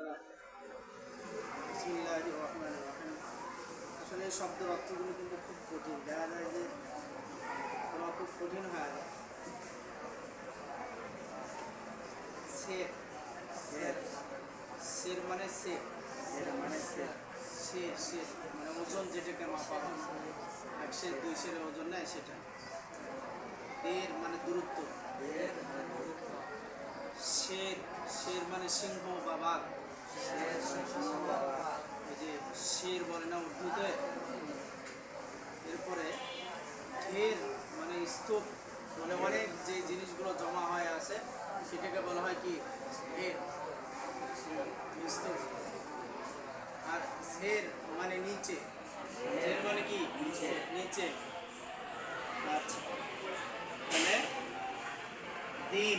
রহিম আসলে এই শব্দের অর্থগুলো কিন্তু খুব কঠিন। দেখা যায় যে তোমার খুব কঠিন হয় সের সের সের মানে সের সের মানে সের সের সের মানে ওজন যেটাকে মাপা হয় এক সের দুই সেরের ওজন নেয় সেটা। দের মানে দূরত্ব। দের মানে দূরত্ব। শের শের মানে সিংহ বা বাঘ। যে শের বলে না উর্দুতে এরপরে ঢের মানে স্তূপ মানে অনেক যে জিনিসগুলো জমা হয়ে আছে সেটাকে বলা হয় কি ঢের স্তূপ আর ঝের মানে নিচে ঝের মানে কি নিচে নিচে তাহলে দিন।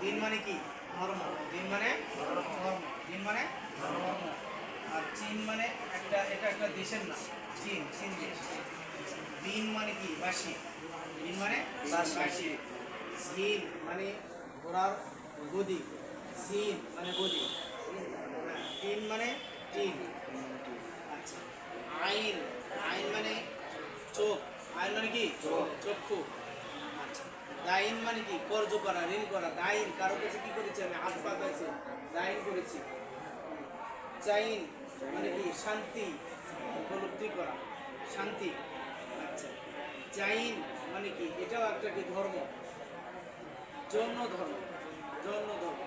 দিন মানে কি? ধর্ম দিন মানে ধর্ম দিন মানে ধর্ম আর চীন মানে একটা এটা একটা দেশের নাম। চীন চীন দেশ। দিন মানে কি? বাসি দিন মানে বাসি ঝিল মানে ঘোড়ার গদি। সিন মানে গদি। হ্যাঁ, তিন মানে তিন। আচ্ছা। আইন আইন মানে চোখ। আইন মানে কি? চক্ষু। আচ্ছা দাইন মানে কি? কর্জ করা, ঋণ করা। দাইন, কারও কাছে কি করেছি আমি? হাত পাতাইছি দাইন করেছি। চাইন মানে কি? শান্তি, উপলব্ধি করা। শান্তি। আচ্ছা। চাইন মানে কি? এটাও একটা কি ধর্ম? যৌন ধর্ম। যৌন ধর্ম।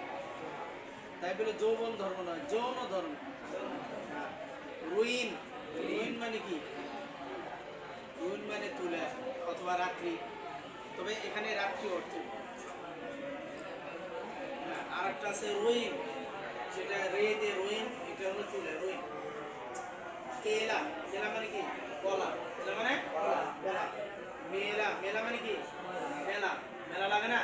তাই বলে যৌবন ধর্ম নয়, যৌন ধর্ম। রুইন রুইন মানে কি? রুইন মানে তুলে অথবা রাত্রি। তবে এখানে রাত্রি অর্থ। হ্যাঁ, আর একটা আছে রুইন সেটা রে দিয়ে রুইন এটা হলো তুলে রুইন কেলা কেলা মানে কি? কলা। কেলা মানে? কলা। মেলা। মেলা মানে কি? মেলা। মেলা লাগে না?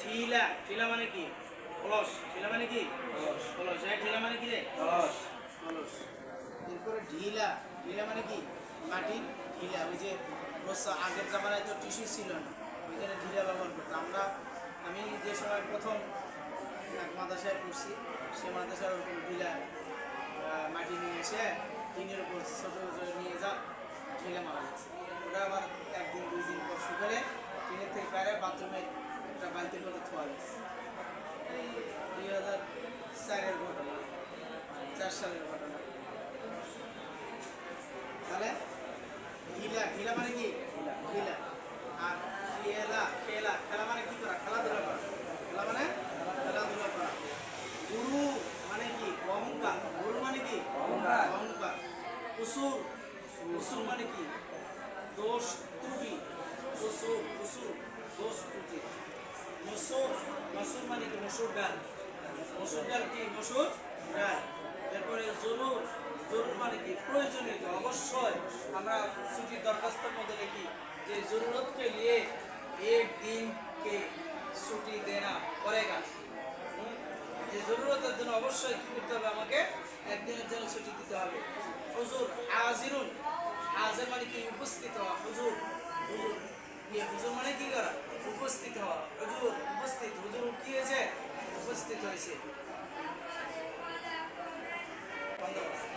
ঠিলা। ঠিলা মানে কি? অলস ঠিলা মানে কি? অলস হ্যাঁ ঠিলা মানে কি রে? অলস অলস এরপরে ঢিলা। ঢিলা মানে কি? মাটির ঢিলা। ওই যে বসা আগের জামানায় তো টিস্যু ছিল না, ওইখানে ঢিলা ব্যবহার করতো। আমরা, আমি যে সময় প্রথম এক মাদ্রাসায় পড়ছি, সে মাদ্রাসায় ওরকম ঢিলা মাটি নিয়ে এসে টিনের উপর ছোটো ছোটো নিয়ে যা, ঢেলে মারা গেছে। ওটা আবার একদিন, দুই দিন পর শুকালে টিনের থেকে বাইরে বাথরুমে একটা বালতি করে থোয়া গেছে। এই দুই হাজার চারের ঘটনা, চার সালের ঘটনা তাহলে ঢিলা ঢিলা মানে কি ঢিলা আর খেলা খেলা খেলা মানে কি করা খেলাধুলা করা খেলা মানে খেলাধুলা করা গুরু মানে কি অহংকার গুরু মানে কি অহংকার। অহংকার উসুর কসুর মানে কি? দোষ ত্রুটি। দোষ ত্রুটি। মসুর মসুর মানে কি? মসুর ডাল মসুর ডাল কি? মসুর ডাল এরপরে জরুর জরুর মানে কি? প্রয়োজনীয়তা অবশ্যই আমরা ছুটির দরখাস্তের মধ্যে লিখি যে জরুরতকে নিয়ে এক দিনকে ছুটি দেনা পড়েগা যে জরুরতের জন্য অবশ্যই কি করতে হবে আমাকে? একদিনের জন্য ছুটি দিতে হবে। প্রচুর আজিরুন হাজির মানে কি উপস্থিত হওয়া? হুজুর হুজুর ইয়ে হুজুর মানে কি করা? উপস্থিত হওয়া। হুজুর, উপস্থিত। হুজুর কি হয়েছে? উপস্থিত হয়েছে। ধন্যবাদ